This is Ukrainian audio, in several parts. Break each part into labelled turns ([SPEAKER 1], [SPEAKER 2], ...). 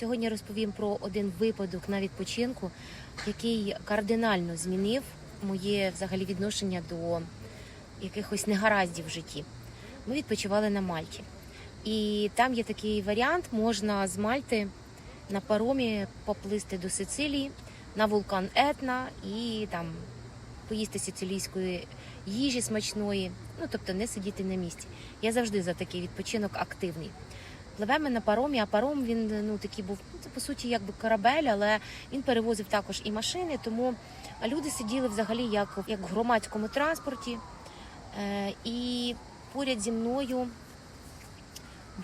[SPEAKER 1] Сьогодні розповім про один випадок на відпочинку, який кардинально змінив моє взагалі відношення до якихось негараздів в житті. Ми відпочивали на Мальті. І там є такий варіант: можна з Мальти на паромі поплисти до Сицилії на вулкан Етна і там поїсти сицилійської їжі смачної, ну тобто не сидіти на місці. Я завжди за такий відпочинок активний. Пливемо на паромі, а паром він ну такий був ну, це по суті якби корабель, але він перевозив також і машини, тому люди сиділи взагалі як, як в громадському транспорті. Е, і поряд зі мною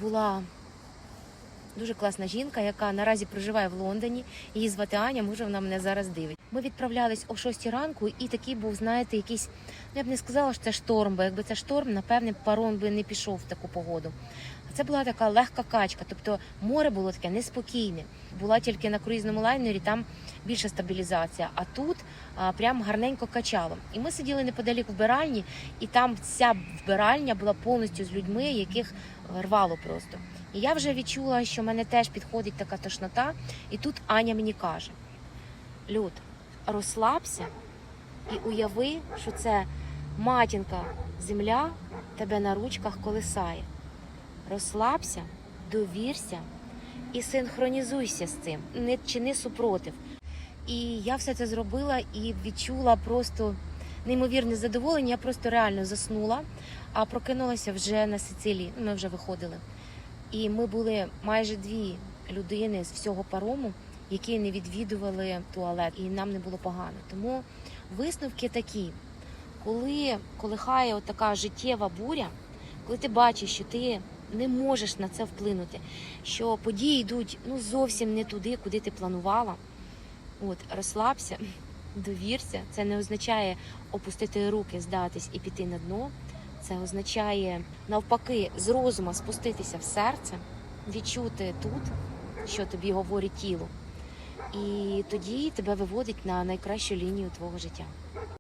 [SPEAKER 1] була дуже класна жінка, яка наразі проживає в Лондоні. Її звати Аня, може вона мене зараз дивить. Ми відправлялись о 6 ранку, і такий був, знаєте, якийсь. Ну я б не сказала, що це шторм, бо якби це шторм, напевне, паром би не пішов в таку погоду. Це була така легка качка, тобто море було таке неспокійне. Була тільки на круїзному лайнері, там більша стабілізація. А тут а, прям гарненько качало. І ми сиділи неподалік вбиральні, і там ця вбиральня була повністю з людьми, яких рвало просто. І я вже відчула, що мене теж підходить така тошнота. І тут Аня мені каже: Люд, розслабся і уяви, що це матінка земля тебе на ручках колисає. Розслабся, довірся і синхронізуйся з цим, не чини супротив. І я все це зробила і відчула просто неймовірне задоволення. Я просто реально заснула, а прокинулася вже на Сицилії. Ми вже виходили. І ми були майже дві людини з всього парому, які не відвідували туалет, і нам не було погано. Тому висновки такі, коли колихає така життєва буря, коли ти бачиш, що ти не можеш на це вплинути, що події йдуть ну зовсім не туди, куди ти планувала. От розслабся, довірся. Це не означає опустити руки, здатись і піти на дно. Це означає навпаки з розума спуститися в серце, відчути тут, що тобі говорить тіло, і тоді тебе виводить на найкращу лінію твого життя.